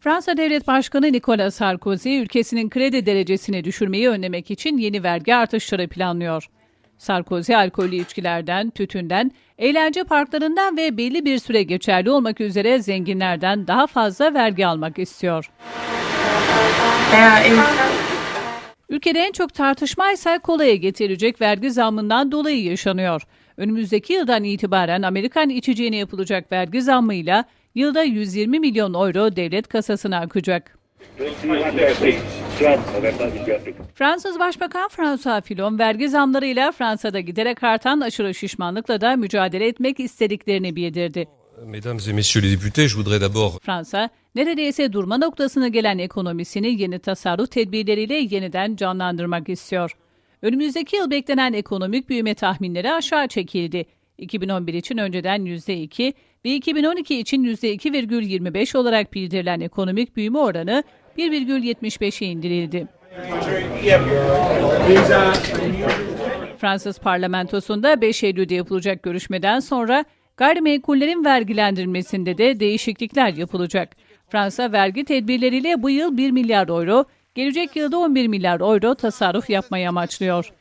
Fransa Devlet Başkanı Nicolas Sarkozy ülkesinin kredi derecesini düşürmeyi önlemek için yeni vergi artışları planlıyor. Sarkozy alkollü içkilerden, tütünden, eğlence parklarından ve belli bir süre geçerli olmak üzere zenginlerden daha fazla vergi almak istiyor. Ülkede en çok tartışma ise kolaya getirecek vergi zammından dolayı yaşanıyor. Önümüzdeki yıldan itibaren Amerikan içeceğine yapılacak vergi zammıyla yılda 120 milyon euro devlet kasasına akacak. Fransız Başbakan François Fillon vergi zamlarıyla Fransa'da giderek artan aşırı şişmanlıkla da mücadele etmek istediklerini bildirdi. Mesdames et messieurs les députés, je voudrais d'abord Fransa, neredeyse durma noktasına gelen ekonomisini yeni tasarruf tedbirleriyle yeniden canlandırmak istiyor. Önümüzdeki yıl beklenen ekonomik büyüme tahminleri aşağı çekildi. 2011 için önceden %2 ve 2012 için %2,25 olarak bildirilen ekonomik büyüme oranı 1,75'e indirildi. Fransız parlamentosunda 5 Eylül'de yapılacak görüşmeden sonra gayrimenkullerin vergilendirilmesinde de değişiklikler yapılacak. Fransa vergi tedbirleriyle bu yıl 1 milyar euro, gelecek yılda 11 milyar euro tasarruf yapmayı amaçlıyor.